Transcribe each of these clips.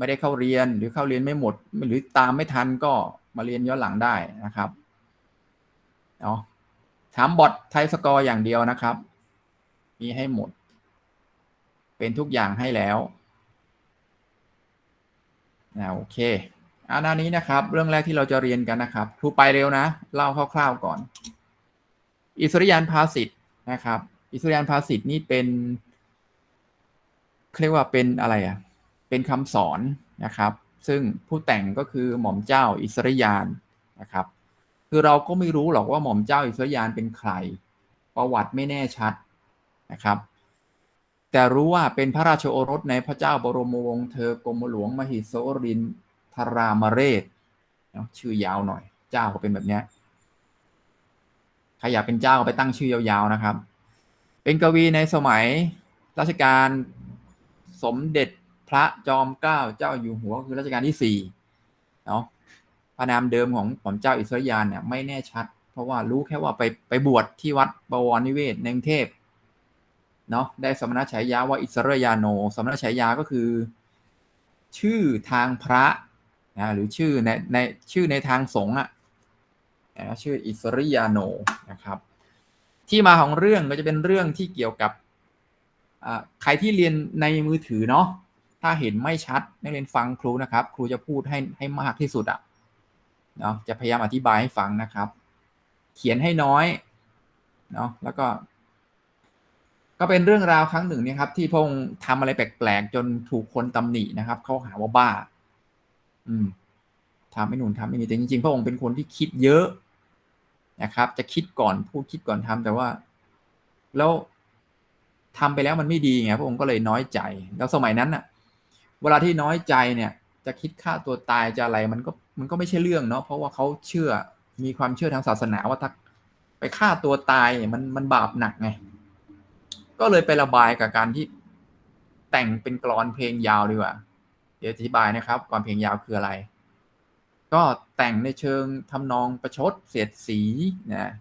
ไม่ได้เข้าเรียนหรือเข้าเรียนไม่หมด หรือตามไม่ทันก็มาเรียนย้อนหลังได้นะครับเนาะถามบอทไทยสกอร์อย่างเดียวนะครับ มีให้หมด เป็นทุกอย่างให้แล้วนะโอเคอันนี้นะครับ เรื่องแรกที่เราจะเรียนกันนะครับครูไปเร็วนะ เล่าคร่าวๆก่อน อิสริยานภาสิทธ์นะครับ อิสริยานภาสิทธ์นี่เป็นเรียกว่าเป็นอะไรอะ เป็นคำสอนนะครับ ซึ่งผู้แต่งก็คือหม่อมเจ้าอิสริยานนะครับ คือเราก็ไม่รู้หรอกว่าหม่อมเจ้าอิสริยานเป็นใคร ประวัติไม่แน่ชัดนะครับ แต่รู้ว่าเป็นพระราชโอรสในพระเจ้าบรมวงศ์เธอกรมหลวงมหิสรินทรามเรศชื่อยาวหน่อย เจ้าก็เป็นแบบนี้ใครอยากเป็นเจ้าก็ไปตั้งชื่อยาวๆนะครับ เป็นกวีในสมัยรัชกาลสมเด็จ พระจอมเกล้าเจ้าอยู่หัวคือรัชกาลที่สี่เนาะพระนามเดิมของผมเจ้าอิสริยานเนี่ยไม่แน่ชัด เพราะว่ารู้แค่ว่าไปไปบวชที่วัดบวรนิเวศในกรุงเทพเนาะได้สมณฉายาว่าอิสริยาโน สมณฉายาก็คือ ชื่อทางพระนะหรือชื่อในในชื่อในทางสงฆ์อะนะชื่ออิสริยาโนนะครับ ที่มาของเรื่องก็จะเป็นเรื่องที่เกี่ยวกับใครที่เรียนในมือถือเนาะ ถ้าเห็นไม่ชัดนักเรียนฟังครูนะครับ ครูจะพูดให้ให้มากที่สุดอะเนาะจะพยายามอธิบายให้ฟังนะครับ เขียนให้น้อยเนาะแล้วก็ ก็เป็นเรื่องราวครั้งหนึ่งเนี่ยครับ ที่พงทำอะไรแปลกๆจนถูกคนตำหนินะครับเขาหาว่าบ้า อืมทำไม่หนุนทำไม่นี่แต่จริงๆพระองค์เป็นคนที่คิดเยอะนะครับ จะคิดก่อนพูดคิดก่อนทำแต่ว่า แล้วทำไปแล้วมันไม่ดีไงพระองค์ก็เลยน้อยใจ แล้วสมัยนั้นน่ะ เวลาที่น้อยใจเนี่ยจะคิดฆ่าตัวตายจะอะไรมันก็มันก็ไม่ใช่เรื่องเนาะเพราะว่าเขาเชื่อมีความเชื่อทางศาสนาว่าถ้าไปฆ่าตัวตายมันมันบาปหนักไงก็เลยไประบายกับการที่แต่งเป็นกรอนเพลงยาวดีกว่า เดี๋ยวอธิบายนะครับกรอนเพลงยาวคืออะไร ก็แต่งในเชิงทำนองประชดเสียดสีนะ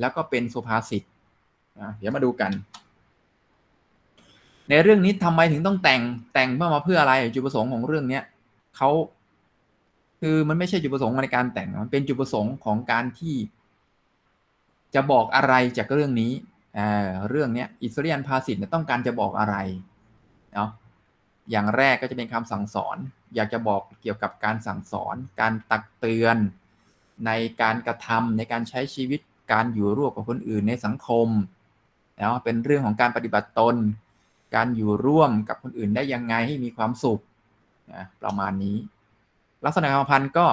แล้วก็เป็นสุภาษิตนะเดี๋ยวมาดูกัน ในเรื่องนี้ทำไมถึงต้องแต่งแต่งเพื่อมาเพื่ออะไรจุดประสงค์ของเรื่องเนี้ยเขาคือมันไม่ใช่จุดประสงค์ในการแต่งมันเป็นจุดประสงค์ของการที่ จะบอกอะไรจากเรื่องนี้เอ่าเรื่องเนี้ยอิสริยันภาสิทธ์ต้องการจะบอกอะไรเนาะอย่างแรกก็จะเป็นคำสั่งสอน อยากจะบอกเกี่ยวกับการสั่งสอน การตักเตือน ในการกระทำในการใช้ชีวิตการอยู่ร่วมกับคนอื่นในสังคมเนาะเป็นเรื่องของการปฏิบัติตน การอยู่ร่วมกับคนอื่นได้ยังไงให้มีความสุขนะประมาณนี้ ลักษณะคำพันธ์ก็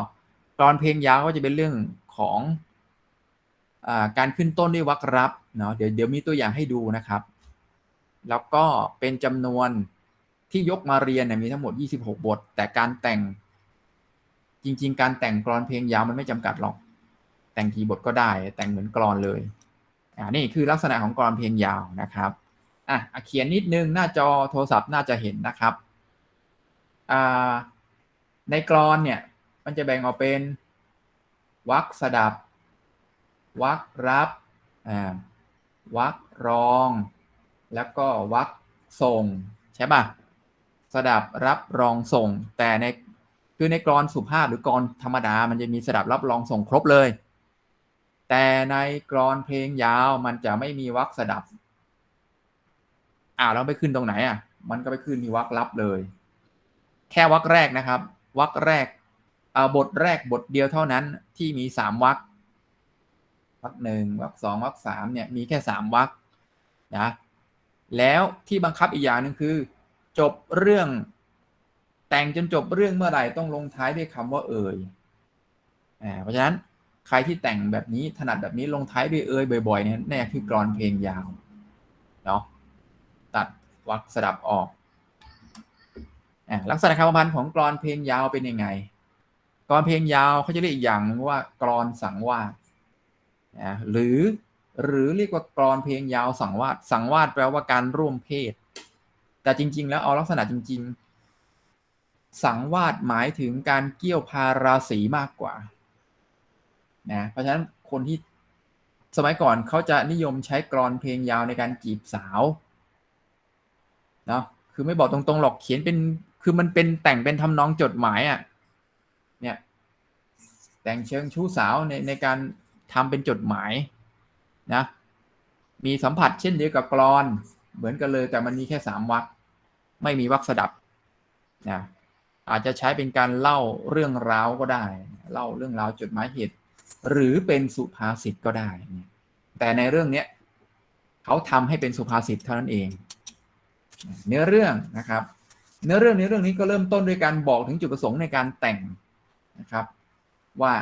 กรอนเพลงยาวก็จะเป็นเรื่องของอการขึ้นต้นด้วยวรรครับเนาะเดี๋ยวเดี๋ยวมีตัวอย่างให้ดูนะครับ แล้วก็เป็นจำนวนที่ยกมาเรียนเนี่ยมีทั้งหมด 26 บท แต่การแต่งจริง ๆ การแต่งกรอนเพลงยาวมันไม่จำกัดหรอก แต่งกี่บทก็ได้ แต่งเหมือนกรอนเลยอ่านี่คือลักษณะของกรอนเพลงยาวนะครับ อะเขียนนิดนึงหน้าจอโทรศัพท์น่าจะเห็นนะครับอ่าในกรอนเนี่ยมันจะแบ่งออกเป็นวรรคสดับวรรครับอ่าวรรครอง แล้วก็วรรคส่งใช่ป่ะสดับรับรองส่ง แต่ในคือในกรอนสุภาพหรือกรอนธรรมดา มันจะมีสดับรับรองส่งครบเลย แต่ในกรอนเพลงยาวมันจะไม่มีวรรคสดับ อ่าแล้วไปขึ้นตรงไหนอะ มันก็ไปขึ้นที่วรรคลับเลย แค่วรรคแรกนะครับวรรคแรกอ่าบทแรกบทเดียวเท่านั้นที่มีสามวรรควรรคหนึ่งวรรคสองวรรคสามเนี่ยมีแค่สามวรรคนะแล้วที่บังคับอีกอย่างหนึ่งคือ จบเรื่องแต่งจนจบเรื่องเมื่อไหร่ต้องลงท้ายด้วยคำว่าเอ่ยอ่าเพราะฉะนั้นใครที่แต่งแบบนี้ถนัดแบบนี้ลงท้ายด้วยเอ่ยบ่อยๆเนี่ยแน่คือกรอนเพลงยาวเนาะ วรรคสดับออกลักษณะคำพันธ์ของกรอนเพลงยาวเป็นยังไง กรอนเพลงยาวเขาจะเรียกอีกอย่างนึงว่ากรอนสังวาสนะหรือหรือเรียกว่ากรอนเพลงยาวสังวาสสังวาสแปลว่าการร่วมเพศ แต่จริง ๆ แล้วเอาลักษณะจริง ๆ สังวาสหมายถึงการเกี่ยวพาราสีมากกว่านะเพราะฉะนั้นคนที่สมัยก่อนเขาจะนิยมใช้กรอนเพลงยาวในการจีบสาว เนาะคือไม่บอกตรงๆหรอกเขียนเป็นคือมันเป็นแต่งเป็นทำนองจดหมายอะเนี่ยแต่งเชิงชู้สาวในในการทำเป็นจดหมายนะมีสัมผัสเช่นเดียวกับกรอนเหมือนกันเลยแต่มันมีแค่สามวรรคไม่มีวรรคสดับนะอาจจะใช้เป็นการเล่าเรื่องราวก็ได้ เล่าเรื่องราวจดหมายเหตุ หรือเป็นสุภาษิตก็ได้ แต่ในเรื่องเนี้ยเขาทำให้เป็นสุภาษิตเท่านั้นเอง เนื้อเรื่องนะครับ เนื้อเรื่องในเรื่องนี้ก็เริ่มต้นด้วยการบอกถึงจุดประสงค์ในการแต่งนะครับ ว่า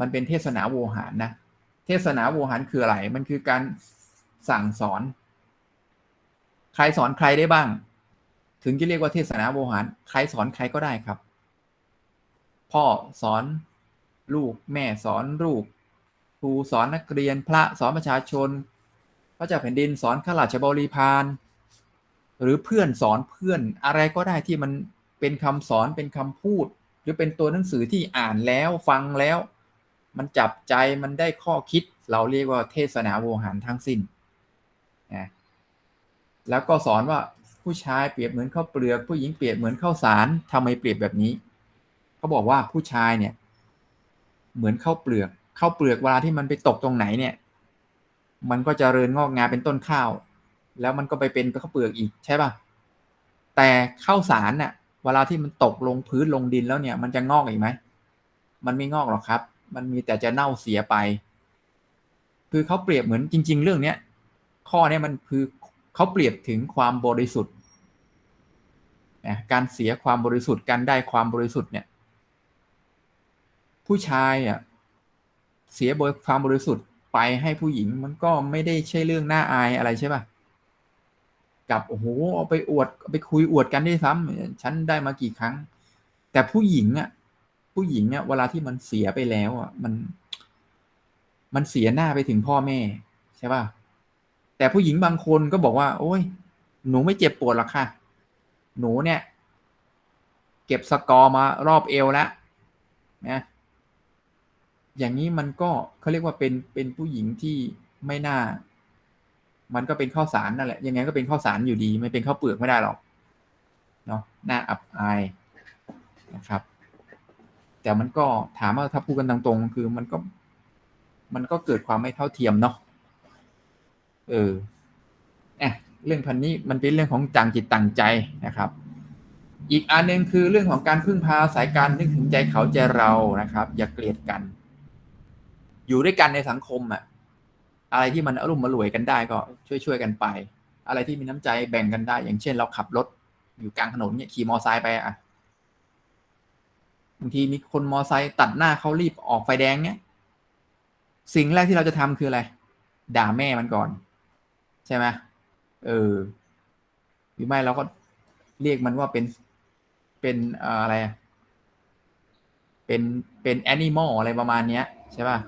มันเป็นเทศนาโวหารนะเทศนาโวหารคืออะไร มันคือการสั่งสอน ใครสอนใครได้บ้าง ถึงจะเรียกว่าเทศนาโวหาร ใครสอนใครก็ได้ครับ พ่อสอนลูกแม่สอนลูกครูสอนนักเรียนพระสอนประชาชน พระเจ้าแผ่นดินสอนข้าราชบริพาร หรือเพื่อนสอนเพื่อนอะไรก็ได้ที่มันเป็นคำสอนเป็นคำพูด หรือเป็นตัวหนังสือที่อ่านแล้วฟังแล้ว มันจับใจมันได้ข้อคิด เราเรียกว่าเทศนาโวหารทั้งสิ้นนะแล้วก็สอนว่าผู้ชายเปรียบเหมือนข้าวเปลือก ผู้หญิงเปรียบเหมือนข้าวสารทำไมเปรียบแบบนี้เขาบอกว่าผู้ชายเนี่ย เหมือนข้าวเปลือกข้าวเปลือกเวลาที่มันไปตกตรงไหนเนี่ย มันก็จะเริญงอกงามเป็นต้นข้าว แล้วมันก็ไปเป็นข้าวเปลือกอีกใช่ป่ะแต่ข้าวสารน่ะเวลาที่มันตกลงพื้นลงดินแล้วเนี่ย มันจะงอกอีกไหมมันไม่งอกหรอกครับ มันมีแต่จะเน่าเสียไป คือเขาเปรียบเหมือนจริง ๆ เรื่องเนี้ยข้อเนี้ยมันคือเขาเปรียบถึงความบริสุทธิ์นะการเสียความบริสุทธิ์การได้ความบริสุทธิ์เนี่ย ผู้ชายอะเสียบริความบริสุทธิ์ไปให้ผู้หญิงมันก็ไม่ได้ใช่เรื่องน่าอายอะไรใช่ป่ะ กับโอ้โหเอาไปอวดไปคุยอวดกันได้ซ้ำฉันได้มากี่ครั้ง แต่ผู้หญิงอะ ผู้หญิงเนี่ยเวลาที่มันเสียไปแล้วอะ มัน มันเสียหน้าไปถึงพ่อแม่ ใช่ป่ะแต่ผู้หญิงบางคนก็บอกว่า โอ้ย หนูไม่เจ็บปวดหรอกค่ะ หนูเนี่ย เก็บสกอร์มารอบเอวแล้วนะอย่างนี้มันก็เขาเรียกว่าเป็นเป็นผู้หญิงที่ไม่น่า มันก็เป็นข้าวสารนั่นแหละ ยังไงก็เป็นข้าวสารอยู่ดีไม่เป็นข้าวเปลือกไม่ได้หรอกเนาะหน่าอับอายนะครับ แต่มันก็ถามว่าถ้าพูดกันตรงๆคือมันก็ มันก็เกิดความไม่เท่าเทียมเนาะเออเอะเรื่องพันนี้มันเป็นเรื่องของจางจิตต่างใจนะครับ อีกอันหนึ่งคือเรื่องของการพึ่งพาสายการนึกถึงใจเขาใจเรานะครับ อย่าเกลียดกัน อยู่ด้วยกันในสังคมอะ อะไรที่มันอารมณ์มารวยกันได้ก็ช่วยช่วยกันไป อะไรที่มีน้ำใจแบ่งกันได้ อย่างเช่นเราขับรถอยู่กลางถนนเนี่ยขี่มอไซค์ไปอะบางทีมีคนมอไซค์ตัดหน้าเขารีบออกไฟแดงเนี่ยสิ่งแรกที่เราจะทำคืออะไร ด่าแม่มันก่อน ใช่ไหมเออหรือไม่เราก็เรียกมันว่าเป็นเป็นอะไรเป็นเป็นแอนิมอลอะไรประมาณเนี้ยใช่ป่ะ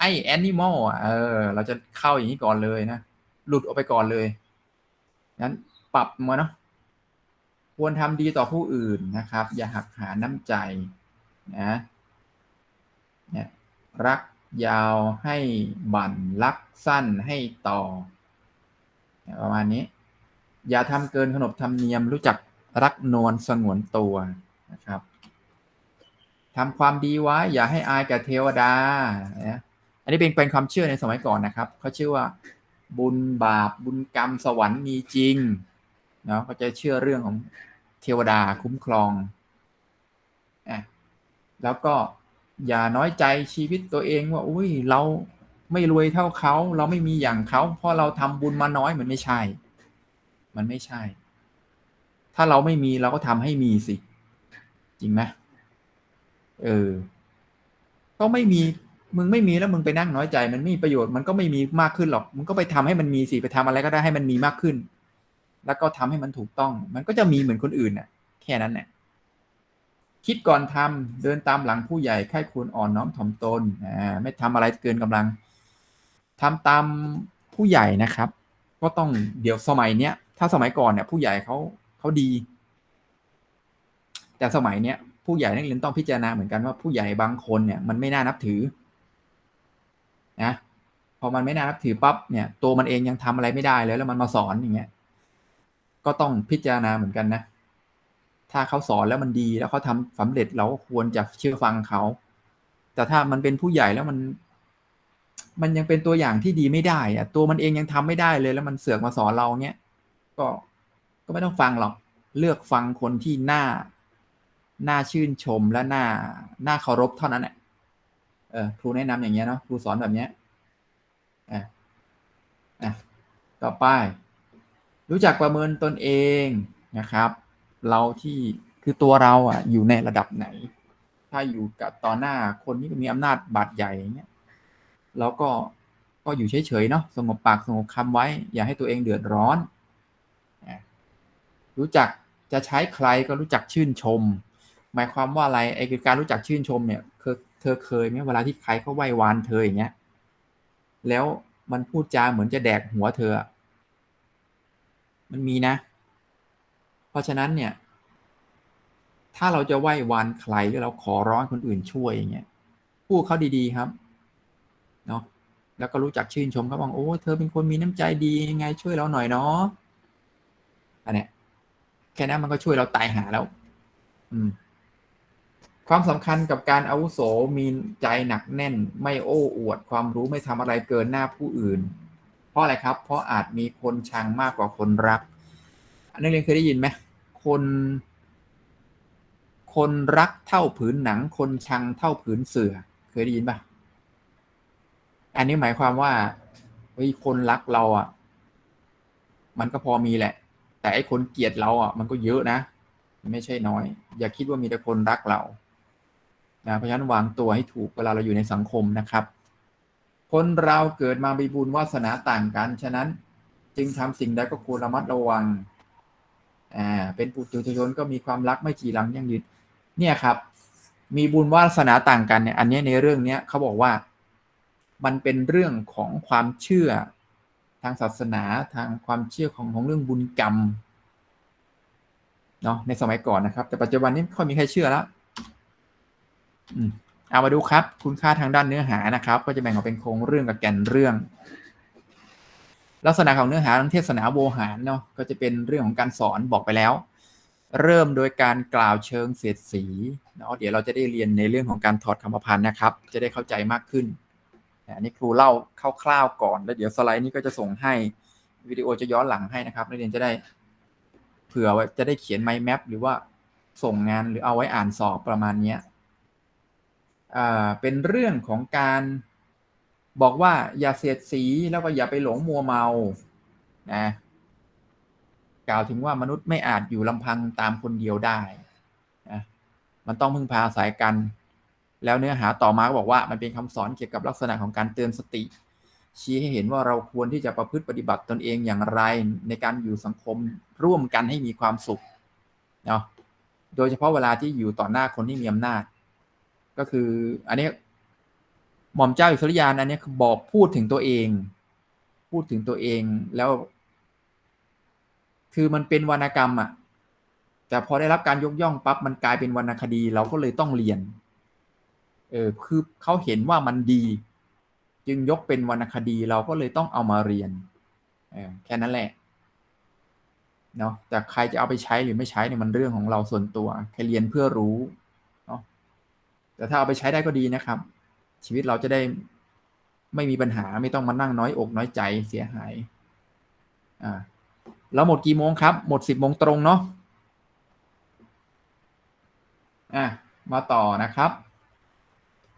ไอแอนิมอลอะเออ เราจะเข้าอย่างนี้ก่อนเลยนะ หลุดออกไปก่อนเลยนั้นปรับมาเนาะควรทำดีต่อผู้อื่นนะครับ อย่าหักหาน้ำใจนะเนี่ยรักยาวให้บั่นรักสั้นให้ต่อ ประมาณนี้ อย่าทำเกินขนบธรรมเนียมรู้จักรักนวลสงวนตัวนะครับทำความดีไว้ อย่าให้อายกับเทวดานะ อันนี้เป็นเป็นความเชื่อในสมัยก่อนนะครับเขาเชื่อว่าบุญบาปบุญกรรมสวรรค์มีจริงเนาะเขาจะเชื่อเรื่องของเทวดาคุ้มครองอะแล้วก็อย่าน้อยใจชีวิตตัวเองว่าอุ้ยเราไม่รวยเท่าเขาเราไม่มีอย่างเขาเพราะเราทำบุญมาน้อยมันไม่ใช่ มันไม่ใช่ ถ้าเราไม่มีเราก็ทำให้มีสิ จริงไหมเออ ก็ไม่มี มึงไม่มีแล้วมึงไปนั่งน้อยใจ มันไม่มีประโยชน์มันก็ไม่มีมากขึ้นหรอกมึงก็ไปทำให้มันมีสิไปทำอะไรก็ได้ให้มันมีมากขึ้น แล้วก็ทำให้มันถูกต้อง มันก็จะมีเหมือนคนอื่นน่ะ แค่นั้นแหละคิดก่อนทำเดินตามหลังผู้ใหญ่ค่ายควรอ่อนน้อมถ่อมตนอ่าไม่ทำอะไรเกินกำลังทำตามผู้ใหญ่นะครับ ก็ต้องเดี๋ยวสมัยเนี้ยถ้าสมัยก่อนเนี่ย ผู้ใหญ่เขาเขาดี แต่สมัยเนี้ยผู้ใหญ่นักเรียนต้องพิจารณาเหมือนกันว่าผู้ใหญ่บางคนเนี่ยมันไม่น่านับถือ นะพอมันไม่น่านับถือปั๊บเนี่ย ตัวมันเองยังทำอะไรไม่ได้เลยแล้วมันมาสอนอย่างเงี้ยก็ต้องพิจารณาเหมือนกันนะ ถ้าเขาสอนแล้วมันดีแล้วเขาทำสำเร็จเราก็ควรจะเชื่อฟังเขา แต่ถ้ามันเป็นผู้ใหญ่แล้วมัน มันยังเป็นตัวอย่างที่ดีไม่ได้อะตัวมันเองยังทำไม่ได้เลย แล้วมันเสือกมาสอนเราเนี้ยก็ก็ไม่ต้องฟังหรอกเลือกฟังคนที่น่าน่าชื่นชมและน่าน่าเคารพเท่านั้นแหละ เออครูแนะนำอย่างเงี้ยเนาะครูสอนแบบเนี้ยอะอะต่อไป รู้จักประเมินตนเองนะครับ เราที่คือตัวเราอะ อยู่ในระดับไหน ถ้าอยู่กับต่อหน้าคนที่มีอำนาจบาดใหญ่อย่างเงี้ยเราก็ก็อยู่เฉยๆเนาะสงบปากสงบคำไว้ อย่าให้ตัวเองเดือดร้อนนะรู้จักจะใช้ใครก็รู้จักชื่นชม หมายความว่าอะไรไอ้การรู้จักชื่นชมเนี่ยเธอ เธอเคยไหมเวลาที่ใครเขาไหว้วานเธออย่างเงี้ย แล้วมันพูดจาเหมือนจะแดกหัวเธอ มันมีนะ เพราะฉะนั้นเนี่ย ถ้าเราจะไหว้วานใครหรือเราขอร้องคนอื่นช่วยอย่างเงี้ยพูดเขาดีๆครับ เนาะแล้วก็รู้จักชื่นชมเขาบ้างโอ้เธอเป็นคนมีน้ำใจดียังไง ช่วยเราหน่อยเนาะอันเนี้ยแค่นั้นมันก็ช่วยเราตายหาแล้ว อืม ความสำคัญกับการอาวุโสมีใจหนักแน่น ไม่โอ้อวด ความรู้ไม่ทำอะไรเกินหน้าผู้อื่น เพราะอะไรครับ เพราะอาจมีคนชังมากกว่าคนรักนักเรียนเคยได้ยินไหมคน คนรักเท่าผืนหนัง คนชังเท่าผืนเสือ เคยได้ยินปะอันนี้หมายความว่าเฮ้ยคนรักเราอะ มันก็พอมีแหละ แต่ไอ้คนเกลียดเราอะ มันก็เยอะนะ ไม่ใช่น้อย อย่าคิดว่ามีแต่คนรักเรา นะเพราะฉะนั้นวางตัวให้ถูกเวลาเราอยู่ในสังคมนะครับ คนเราเกิดมามีบุญวาสนาต่างกัน ฉะนั้นจึงทำสิ่งใดก็ควรระมัดระวังอ่าเป็นปุถุชนก็มีความรักไม่จีรังยั่งยืนเนี่ยครับ มีบุญวาสนาต่างกันเนี่ยอันนี้ในเรื่องเนี้ยเขาบอกว่ามันเป็นเรื่องของความเชื่อทางศาสนาทางความเชื่อของของเรื่องบุญกรรมเนาะในสมัยก่อนนะครับ แต่ปัจจุบันนี้ไม่ค่อยมีใครเชื่อแล้ว เอามาดูครับ คุณค่าทางด้านเนื้อหานะครับ ก็จะแบ่งออกเป็นโครงเรื่องกับแก่นเรื่อง ลักษณะของเนื้อหาทางเทศนาโวหารเนาะก็จะเป็นเรื่องของการสอนบอกไปแล้ว เริ่มโดยการกล่าวเชิงเสียดสีเนาะเดี๋ยวเราจะได้เรียนในเรื่องของการถอดคำพันธ์นะครับ จะได้เข้าใจมากขึ้นอันนี้ครูเล่าคร่าวๆก่อน แล้วเดี๋ยวสไลด์นี้ก็จะส่งให้วิดีโอจะย้อนหลังให้นะครับนักเรียนจะได้เผื่อว่าจะได้เขียนไมล์แมปหรือว่าส่งงานหรือเอาไว้อ่านสอบประมาณนี้ เป็นเรื่องของการบอกว่าอย่าเสียดสีแล้วก็อย่าไปหลงมัวเมานะกล่าวถึงว่ามนุษย์ไม่อาจอยู่ลำพังตามคนเดียวได้นะมันต้องพึ่งพาอาศัยกัน แล้วเนื้อหาต่อมาก็บอกว่ามันเป็นคำสอนเกี่ยวกับลักษณะของการเตือนสติ ชี้ให้เห็นว่าเราควรที่จะประพฤติปฏิบัติตนเองอย่างไร ในการอยู่สังคมร่วมกันให้มีความสุขเนาะโดยเฉพาะเวลาที่อยู่ต่อหน้าคนที่มีอำนาจ ก็คือ อันนี้หม่อมเจ้าอิสริยานอันนี้คือบอกพูดถึงตัวเอง พูดถึงตัวเองแล้ว คือมันเป็นวรรณกรรมอะ่ะ แต่พอได้รับการยกย่องปั๊บมันกลายเป็นวรรณคดี เราก็เลยต้องเรียน เออคือเขาเห็นว่ามันดี จึงยกเป็นวรรณคดีเราก็เลยต้องเอามาเรียนเออแค่นั้นแหละเนาะแต่ใครจะเอาไปใช้หรือไม่ใช้เนี่ยมันเรื่องของเราส่วนตัวแค่เรียนเพื่อรู้ แต่ถ้าเอาไปใช้ได้ก็ดีนะครับ ชีวิตเราจะได้ไม่มีปัญหาไม่ต้องมานั่งน้อยอกน้อยใจเสียหายอ่าเราหมดกี่โมงครับ หมดสิบโมงตรงเนาะอะมาต่อนะครับ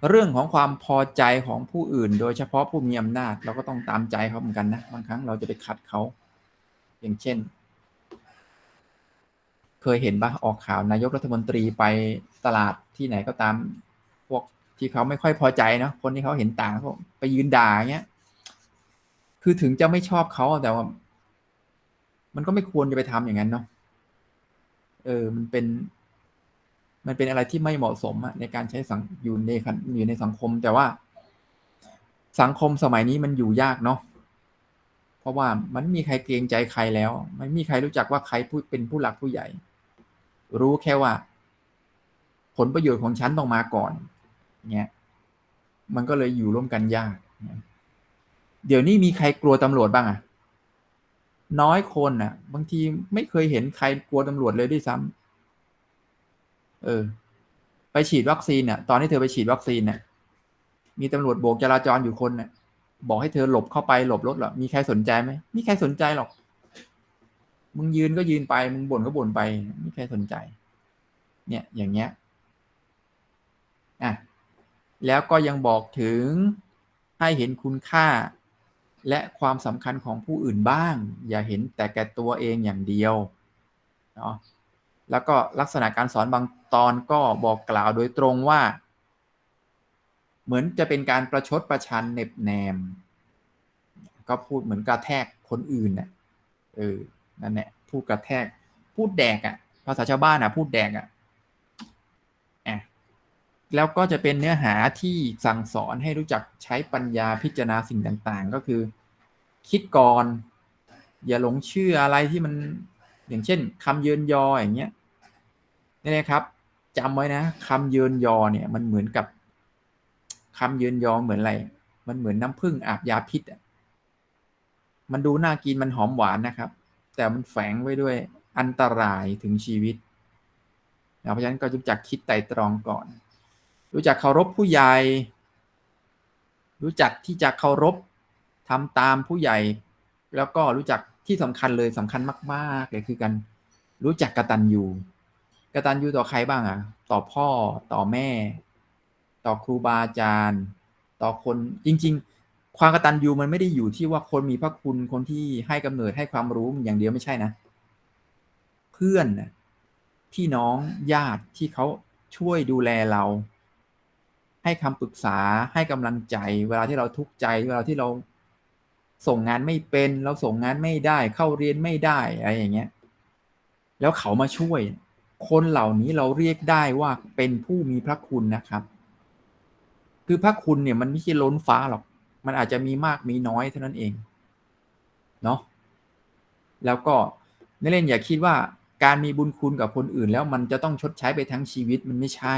เรื่องของความพอใจของผู้อื่น โดยเฉพาะผู้มีอำนาจ เราก็ต้องตามใจเขาเหมือนกันนะบางครั้งเราจะไปขัดเขา อย่างเช่น เคยเห็นปะออกข่าวนายกรัฐมนตรีไปตลาดที่ไหนก็ตาม วกที่เขาไม่ค่อยพอใจเนาะคนที่เขาเห็นต่างเขาไปยืนด่าเงี้ย คือถึงจะไม่ชอบเขาแต่ว่า มันก็ไม่ควรจะไปทำอย่างนั้นเนาะเออ มันเป็น มันเป็นอะไรที่ไม่เหมาะสมอะในการใช้สังอยู่ในอยู่ในสังคม แต่ว่า สังคมสมัยนี้มันอยู่ยากเนาะเพราะว่ามันมีใครเกรงใจใครแล้ว ไม่มีใครรู้จักว่าใครพูดเป็นผู้หลักผู้ใหญ่ รู้แค่ว่า ผลประโยชน์ของฉันต้องมาก่อน เงี้ยมันก็เลยอยู่ร่วมกันยาก เดี๋ยวนี้มีใครกลัวตำรวจบ้างอะน้อยคนอะบางทีไม่เคยเห็นใครกลัวตำรวจเลยด้วยซ้ำเออ ไปฉีดวัคซีนเนี่ยตอนที่เธอไปฉีดวัคซีนเนี่ยมีตำรวจโบกจราจรอยู่คนเนี่ยบอกให้เธอหลบเข้าไปหลบรถหรอ มีใครสนใจไหมมีใครสนใจหรอก มึงยืนก็ยืนไป มึงบ่นก็บ่นไป ไม่มีใครสนใจ เนี่ย อย่างเงี้ย อะ แล้วก็ยังบอกถึงให้เห็นคุณค่า และความสำคัญของผู้อื่นบ้าง อย่าเห็นแต่แก่ตัวเองอย่างเดียวเนาะแล้วก็ลักษณะการสอนบางตอนก็บอกกล่าวโดยตรงว่า เหมือนจะเป็นการประชดประชันเน็บแนม ก็พูดเหมือนกระแทกคนอื่นน่ะเออนั่นแหละพูดกระแทกพูดแดกอะ่ะภาษาชาวบ้านอะพูดแดกอะ่ะอะ แล้วก็จะเป็นเนื้อหาที่สั่งสอนให้รู้จักใช้ปัญญาพิจารณาสิ่งต่างๆ ก็คือ คิดก่อน อย่าหลงเชื่ออะไรที่มันอย่างเช่นคำเยินยออย่างเงี้ยนี่นะครับจำไว้นะคำเยินยอเนี่ย มันเหมือนกับคำเยินยอเหมือนอะไร มันเหมือนน้ำผึ้งอาบยาพิษอะมันดูน่ากินมันหอมหวานนะครับ แต่มันแฝงไว้ด้วยอันตรายถึงชีวิตเพราะฉะนั้นก็รู้จักคิดไตรตรองก่อน รู้จักเคารพผู้ใหญ่ รู้จักที่จะเคารพทำตามผู้ใหญ่ แล้วก็รู้จักที่สำคัญเลยสำคัญมากๆเลยคือการรู้จักกระตัญญูกระตัญญูต่อใครบ้างอะต่อพ่อต่อแม่ ต่อครูบาอาจารย์ ต่อคนจริง ๆ ความกระตัญญูมันไม่ได้อยู่ที่ว่าคนมีพระคุณคนที่ให้กำเนิดให้ความรู้อย่างเดียวไม่ใช่นะ เพื่อนพี่น้องญาติที่เขาช่วยดูแลเรา ให้คำปรึกษาให้กำลังใจ เวลาที่เราทุกข์ใจ เวลาที่เราส่งงานไม่เป็น เราส่งงานไม่ได้ เข้าเรียนไม่ได้อะไรอย่างเงี้ย แล้วเขามาช่วย คนเหล่านี้เราเรียกได้ว่าเป็นผู้มีพระคุณนะครับ คือพระคุณเนี่ยมันไม่ใช่ล้นฟ้าหรอก มันอาจจะมีมากมีน้อยเท่านั้นเอง เนาะ แล้วก็นักเล่นอย่าคิดว่าการมีบุญคุณกับคนอื่นแล้วมันจะต้องชดใช้ไปทั้งชีวิตมันไม่ใช่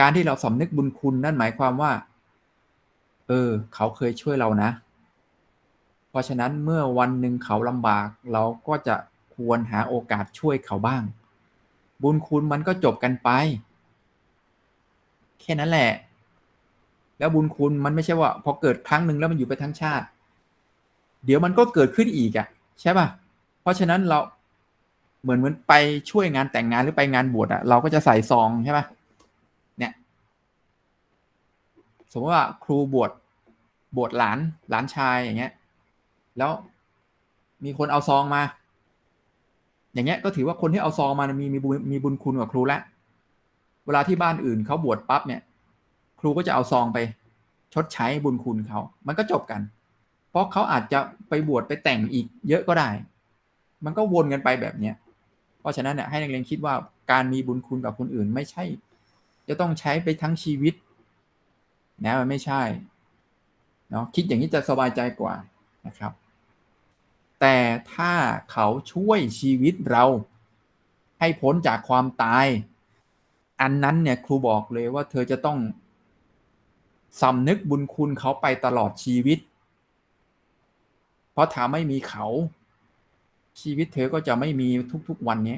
การที่เราสำนึกบุญคุณนั่นหมายความว่า เออ เขาเคยช่วยเรานะ เพราะฉะนั้นเมื่อวันหนึ่งเขาลำบาก เราก็จะควรหาโอกาสช่วยเขาบ้าง บุญคุณมันก็จบกันไป แค่นั้นแหละ แล้วบุญคุณมันไม่ใช่ว่า พอเกิดครั้งหนึ่งแล้วมันอยู่ไปทั้งชาติ เดี๋ยวมันก็เกิดขึ้นอีกอะ่ะ ใช่ป่ะ เพราะฉะนั้นเราเหมือนเหมือนไปช่วยงานแต่งงานหรือไปงานบวชอะ่ะ เราก็จะใส่ซองใช่ป่ะ เนี่ย ส มมติว่าครูบวชบวชหลานหลานชายอย่างเงี้ย แล้วมีคนเอาซองมา อย่างเงี้ยก็ถือว่าคนที่เอาซองมามีมีบุญมีบุญคุณกับครูแล้วเวลาที่บ้านอื่นเขาบวชปั๊บเนี่ย ครูก็จะเอาซองไป ชดใช้บุญคุณเขา มันก็จบกัน เพราะเขาอาจจะไปบวชไปแต่งอีกเยอะก็ได้ มันก็วนกันไปแบบเนี้ยเพราะฉะนั้นเนี่ยให้นักเรียนคิดว่าการมีบุญคุณกับคนอื่นไม่ใช่ จะต้องใช้ไปทั้งชีวิต นะมันไม่ใช่เนาะคิดอย่างนี้จะสบายใจกว่านะครับ แต่ถ้าเขาช่วยชีวิตเรา ให้พ้นจากความตาย อันนั้นเนี่ยครูบอกเลยว่าเธอจะต้องสำนึกบุญคุณเขาไปตลอดชีวิต เพราะถ้าไม่มีเขา ชีวิตเธอก็จะไม่มีทุกๆวันนี้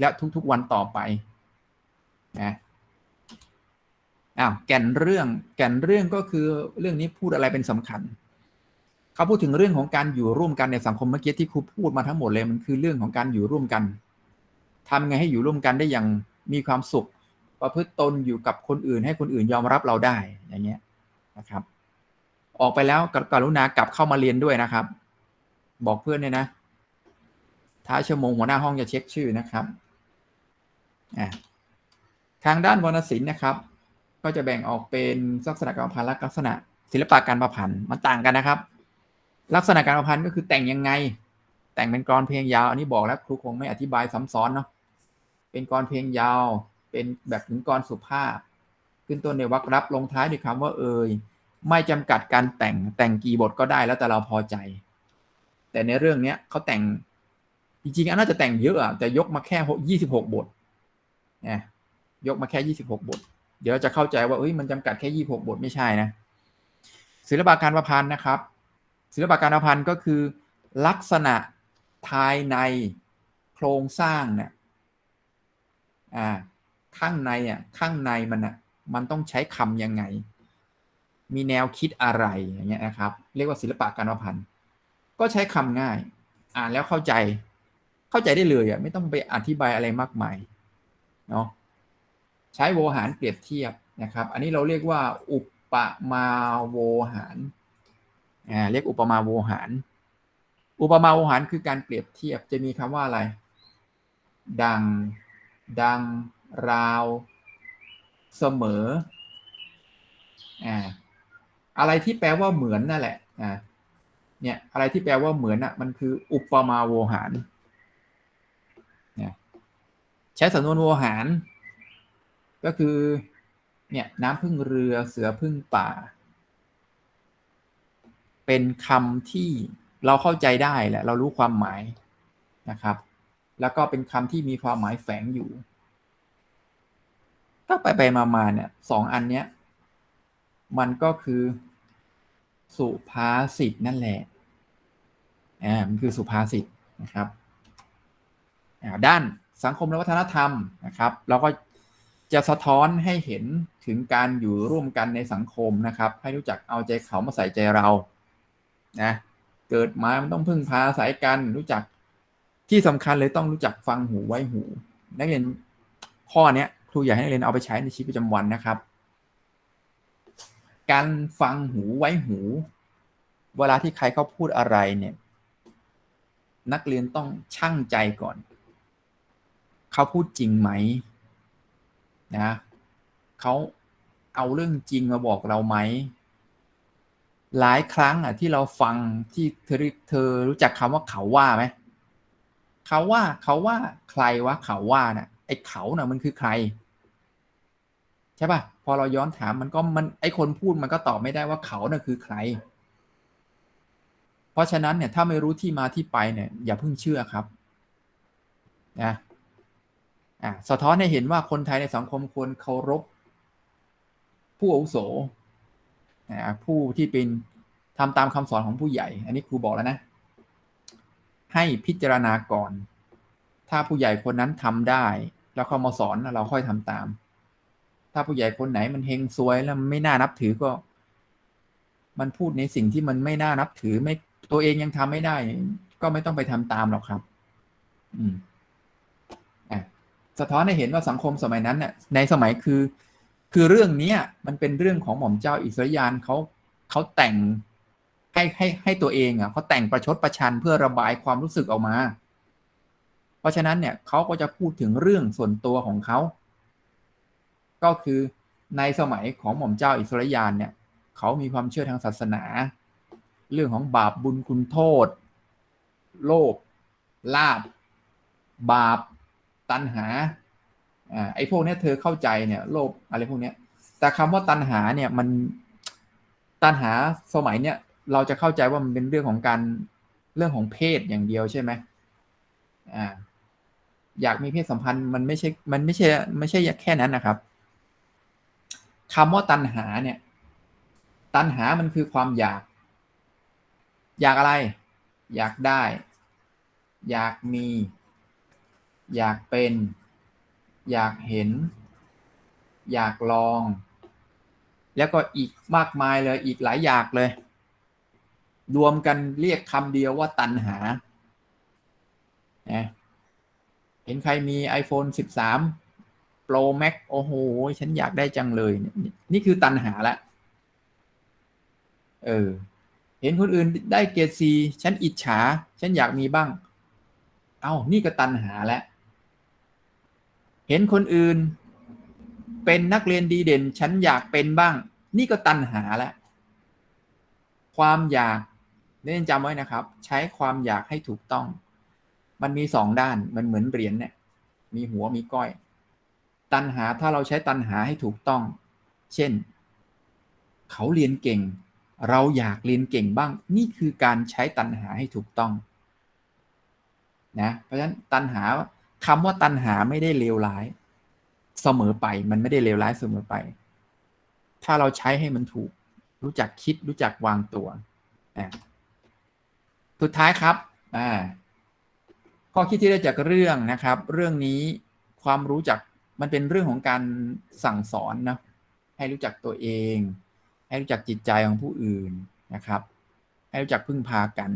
และทุกๆวันต่อไปนะ อ้าวแก่นเรื่องแก่นเรื่องก็คือเรื่องนี้พูดอะไรเป็นสำคัญเขาพูดถึงเรื่องของการอยู่ร่วมกันในสังคมเมื่อกี้ที่ครูพูดมาทั้งหมดเลยมันคือเรื่องของการอยู่ร่วมกันทำไงให้อยู่ร่วมกันได้อย่างมีความสุข ประพฤติตนอยู่กับคนอื่น ให้คนอื่นยอมรับเราได้อย่างเงี้ยนะครับ ออกไปแล้วกรุณากลับเข้ามาเรียนด้วยนะครับ บอกเพื่อนเนี่ยนะท้ายชั่วโมงหัวหน้าห้องจะเช็คชื่อนะครับอ่าทางด้านวรรณศิลป์นะครับ ก็จะแบ่งออกเป็นลักษณะการประพันธ์และลักษณะศิลปะการประพันธ์มันต่างกันนะครับ ลักษณะการประพันธ์ก็คือแต่งยังไง แต่งเป็นกรอนเพลงยาว อันนี้บอกแล้วครูคงไม่อธิบายซ้ำซ้อนเนาะเป็นกรอนเพลงยาว เป็นแบบถึงกรสุภาพ ขึ้นต้นในวรรครับลงท้ายด้วยคำว่าเอ่ยไม่จำกัดการแต่งแต่งกี่บทก็ได้แล้วแต่เราพอใจ แต่ในเรื่องเนี้ยเขาแต่งจริงๆอันน่าจะแต่งเยอะอะแต่ยกมาแค่ยี่สิบหกบทนะยกมาแค่ยี่สิบหกบท เดี๋ยวจะเข้าใจว่าเอ้ยมันจำกัดแค่ยี่หกบทไม่ใช่นะ ศิลปะการประพันธ์นะครับ ศิลปะการประพันธ์ก็คือ ลักษณะภายในโครงสร้างเนี่ยอ่าข้างในอะข้างในมันอะมันต้องใช้คำยังไง มีแนวคิดอะไรอย่างเงี้ยนะครับ เรียกว่าศิลปะการวพันธ์ ก็ใช้คำง่าย อ่านแล้วเข้าใจ เข้าใจได้เลยอะไม่ต้องไปอธิบายอะไรมากมายเนาะ ใช้โวหารเปรียบเทียบนะครับ อันนี้เราเรียกว่า อุปมาโวหารอ่าเรียกอุปมาโวหาร อุปมาโวหารคือการเปรียบเทียบจะมีคำว่าอะไร ดัง ดัง ราว เสมออ่าอะไรที่แปลว่าเหมือนนั่นแหละอ่าเนี่ยอะไรที่แปลว่าเหมือนอะมันคืออุปมาโวหารเนี่ยใช้สำนวนโวหาร ก็คือเนี่ยน้ำพึ่งเรือเสือพึ่งป่า เป็นคำที่เราเข้าใจได้แหละเรารู้ความหมายนะครับ แล้วก็เป็นคำที่มีความหมายแฝงอยู่ ถ้าไปไปมามาเนี่ยสองอันเนี้ยมันก็คือ สุภาษิตนั่นแหละอ่ามันคือสุภาษิตนะครับด้านสังคมและวัฒนธรรมนะครับ เราก็ จะสะท้อนให้เห็นถึงการอยู่ร่วมกันในสังคมนะครับ ให้รู้จักเอาใจเขามาใส่ใจเรานะเกิดมามันต้องพึ่งพาอาศัยกันรู้จักที่สำคัญเลยต้องรู้จักฟังหูไว้หู นักเรียนข้อนี้ครูอยากให้นักเรียนเอาไปใช้ในชีวิตประจำวันนะครับ การฟังหูไว้หู เวลาที่ใครเขาพูดอะไรเนี่ย นักเรียนต้องชั่งใจก่อน เขาพูดจริงไหม นะเขาเอาเรื่องจริงมาบอกเราไหมหลายครั้งอะที่เราฟังที่เธอเธอรู้จักคำว่าเขาว่าไหมเขาว่าเขาว่าใครวะเขาว่าน่ะไอ้เขาน่ะมันคือใครใช่ป่ะพอเราย้อนถามมันก็มันไอ้คนพูดมันก็ตอบไม่ได้ว่าเขาน่ะคือใคร เพราะฉะนั้นเนี่ยถ้าไม่รู้ที่มาที่ไปเนี่ยอย่าเพิ่งเชื่อครับนะ อ่าสะท้อนให้เห็นว่าคนไทยในสังคมควรเคารพผู้อาวุโสนะผู้ที่เป็นทำตามคำสอนของผู้ใหญ่ อันนี้ครูบอกแล้วนะ ให้พิจารณาก่อน ถ้าผู้ใหญ่คนนั้นทำได้ แล้วเขามาสอนเราค่อยทำตาม ถ้าผู้ใหญ่คนไหนมันเฮงซวยแล้วไม่น่านับถือก็ มันพูดในสิ่งที่มันไม่น่านับถือไม่ตัวเองยังทำไม่ได้ ก็ไม่ต้องไปทำตามหรอกครับ อืม สะท้อนให้เห็นว่าสังคมสมัยนั้นเนี่ยในสมัยคือ คือเรื่องเนี้ยมันเป็นเรื่องของหม่อมเจ้าอิสรยานเขาเขาแต่งให้ให้ให้ตัวเองอะเขาแต่งประชดประชันเพื่อระบายความรู้สึกออกมา เพราะฉะนั้นเนี่ยเขาก็จะพูดถึงเรื่องส่วนตัวของเขา ก็คือในสมัยของหม่อมเจ้าอิสรยานเนี่ยเขามีความเชื่อทางศาสนา เรื่องของบาปบุญคุณโทษ โลภลาบบาป ตัณหาอ่าไอ้พวกนี้เธอเข้าใจเนี่ยโลภอะไรพวกนี้แต่คำว่าตัณหาเนี่ยมันตัณหาสมัยเนี้ยเราจะเข้าใจว่ามันเป็นเรื่องของการเรื่องของเพศอย่างเดียวใช่ไหมอ่าอยากมีเพศสัมพันธ์มันไม่ใช่ มันไม่ใช่ไม่ใช่แค่นั้นนะครับคำว่าตัณหาเนี่ย ตัณหามันคือความอยาก อยากอะไร อยากได้ อยากมี อยากเป็น อยากเห็น อยากลอง แล้วก็อีกมากมายเลยอีกหลายอยากเลย รวมกันเรียกคำเดียวว่าตัณหาเห็นใครมี iPhone 13 Pro Max โอ้โห ฉันอยากได้จังเลย นี่คือตัณหาละ เออ เห็นคนอื่นได้เกรดซีฉันอิจฉา ฉันอยากมีบ้าง เอา้า นี่ก็ตัณหาแล้ว เห็นคนอื่น เป็นนักเรียนดีเด่น ฉันอยากเป็นบ้าง นี่ก็ตัณหาแล้วความอยากเน้นจำไว้นะครับ ใช้ความอยากให้ถูกต้อง มันมีสองด้านมันเหมือนเหรียญเนี่ยมีหัวมีก้อย ตัณหาถ้าเราใช้ตัณหาให้ถูกต้อง เช่น เขาเรียนเก่ง เราอยากเรียนเก่งบ้าง นี่คือการใช้ตัณหาให้ถูกต้องนะเพราะฉะนั้นตัณหา คำว่าตัณหาไม่ได้เลวร้าย เสมอไป มันไม่ได้เลวร้ายเสมอไป ถ้าเราใช้ให้มันถูก รู้จักคิดรู้จักวางตัวสุดท้ายครับอ่าข้อคิดที่ได้จากเรื่องนะครับ เรื่องนี้ความรู้จักมันเป็นเรื่องของการสั่งสอนนะให้รู้จักตัวเอง ให้รู้จักจิตใจของผู้อื่นนะครับ ให้รู้จักพึ่งพากัน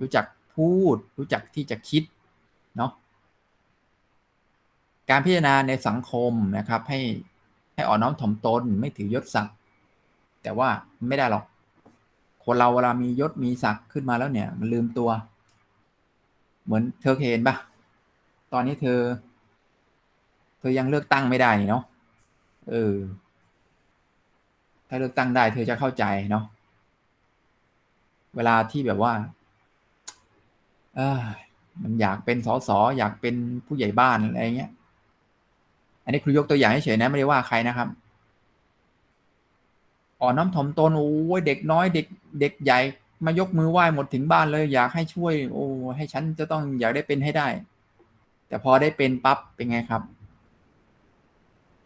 รู้จักพูด รู้จักที่จะคิด การพิจารณาในสังคมนะครับ ให้ให้อ่อนน้อมถ่อมตนไม่ถือยศศักดิ์แต่ว่าไม่ได้หรอก คนเราเวลามียศมีศักดิ์ขึ้นมาแล้วเนี่ย มันลืมตัว เหมือนเธอเคยเห็นปะตอนนี้เธอ เธอยังเลือกตั้งไม่ได้เนาะเออถ้าเลือกตั้งได้ เธอจะเข้าใจเนาะเวลาที่แบบว่าเออมันอยากเป็นสสอยากเป็นผู้ใหญ่บ้านอะไรเงี้ย อันนี้ครูยกตัวอย่างให้เฉยนะไม่ได้ว่าใครนะครับอ่อนน้อมถ่อมตนโอ้ยเด็กน้อยเด็กเด็กใหญ่มายกมือไหว้หมดถึงบ้านเลยอยากให้ช่วย โอ้ให้ฉันจะต้องอยากได้เป็นให้ได้ แต่พอได้เป็นปั๊บเป็นไงครับ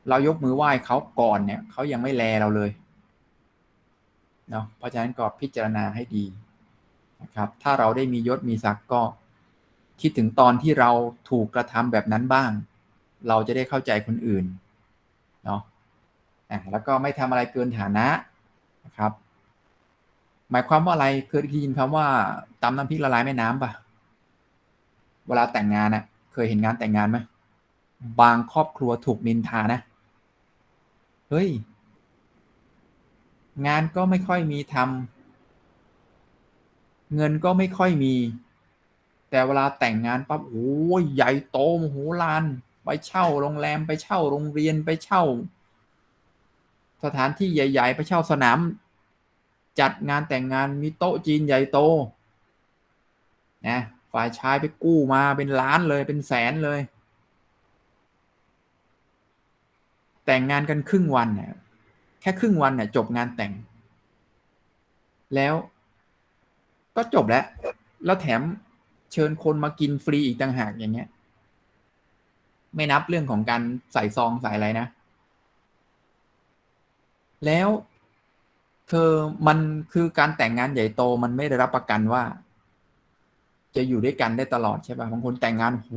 เรายกมือไหว้เขาก่อนเนี่ยเขายังไม่แลเราเลยเนาะเพราะฉะนั้นก็พิจารณาให้ดีนะครับ ถ้าเราได้มียศมีศักดิ์ก็คิดถึงตอนที่เราถูกกระทำแบบนั้นบ้าง เราจะได้เข้าใจคนอื่นเนาะอะแล้วก็ไม่ทำอะไรเกินฐานะนะครับ หมายความว่าอะไรเคยได้ยินคำว่าตำน้ำพริกละลายแม่น้ำปะเวลาแต่งงานนะเคยเห็นงานแต่งงานไหมบางครอบครัวถูกนินทานะ เฮ้ย งานก็ไม่ค่อยมีทำเงินก็ไม่ค่อยมี แต่เวลาแต่งงานปั๊บโอ้ยใหญ่โตมโหฬาร ไปเช่าโรงแรมไปเช่าโรงเรียนไปเช่า สถานที่ใหญ่ ๆ ไปเช่าสนาม จัดงานแต่งงานมีโต๊ะจีนใหญ่โตนะฝ่ายชายไปกู้มาเป็นล้านเลยเป็นแสนเลย แต่งงานกันครึ่งวันเนี่ยแค่ครึ่งวันเนี่ยจบงานแต่ง แล้วก็จบแล้ว แล้วแถมเชิญคนมากินฟรีอีกต่างหากอย่างเงี้ย ไม่นับเรื่องของการใส่ซองใส่อะไรนะ แล้วคือมันคือการแต่งงานใหญ่โตมันไม่ได้รับประกันว่า จะอยู่ด้วยกันได้ตลอดใช่ป่ะบางคนแต่งงานโห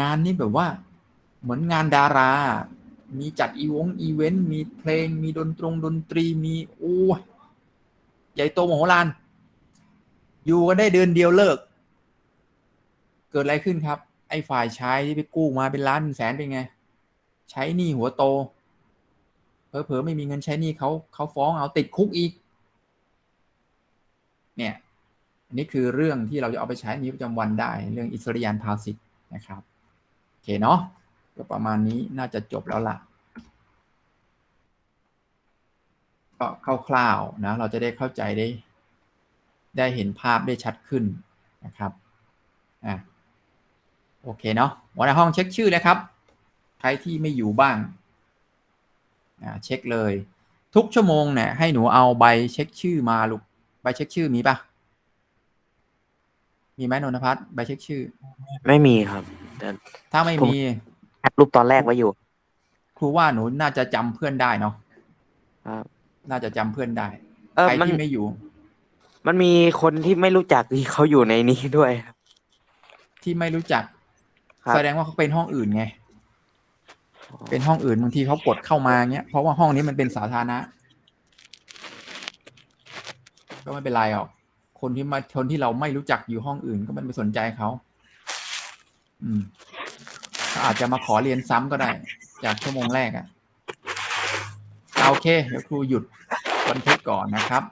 งานนี่แบบว่า เหมือนงานดารา มีจัดอีวงอีเวนต์มีเพลง มีดนตรงดนตรีมีโอ้ยใหญ่โตมโหฬารอยู่กันได้เดือนเดียวเลิก เกิดอะไรขึ้นครับ อ้ฝ่ายชายที่ไปกู้มาเป็นล้านเป็นแสนเป็นไง ใช้หนี้หัวโตเผลอๆไม่มีเงินใช้หนี้เขาเขาฟ้องเอาติดคุกอีก เนี่ยอันนี้คือเรื่องที่เราจะเอาไปใช้ในชีวิตประจำวันได้ เรื่องอิสริยานภาสิทธ์นะครับโอเคเนาะก็ประมาณนี้น่าจะจบแล้วล่ะก็คร่าวๆนะเราจะได้เข้าใจได้ ได้เห็นภาพได้ชัดขึ้นนะครับอะ โอเคเนาะวันในห้องเช็คชื่อเลยครับ ใครที่ไม่อยู่บ้างอ่าเช็คเลย ทุกชั่วโมงเนี่ยให้หนูเอาใบเช็คชื่อมาลูกใบเช็คชื่อมีปะมีไหมนนทพัฒน์ใบเช็คชื่อ ไม่มีครับแต่ถ้าไม่มีแคปรูปตอนแรกไว้อยู่ ครูว่าหนูน่าจะจำเพื่อนได้เนาะครับน่าจะจำเพื่อนได้เออใครมันที่ไม่อยู่ มันมีคนที่ไม่รู้จักที่เขาอยู่ในนี้ด้วยครับที่ไม่รู้จักครับ แสดงว่าเขาเป็นห้องอื่นไง เป็นห้องอื่นบางทีเขากดเข้ามาเงี้ย เพราะว่าห้องนี้มันเป็นสาธารณะ ก็ไม่เป็นไรหรอก คนที่มาคนที่เราไม่รู้จักอยู่ห้องอื่นก็ไมันไปสนใจเขา อืมเขาอาจจะมาขอเรียนซ้ำก็ได้ จากชั่วโมงแรกอะ่ะเอาโอเค เดี๋ยวครูหยุดบันทึกก่อนนะครับ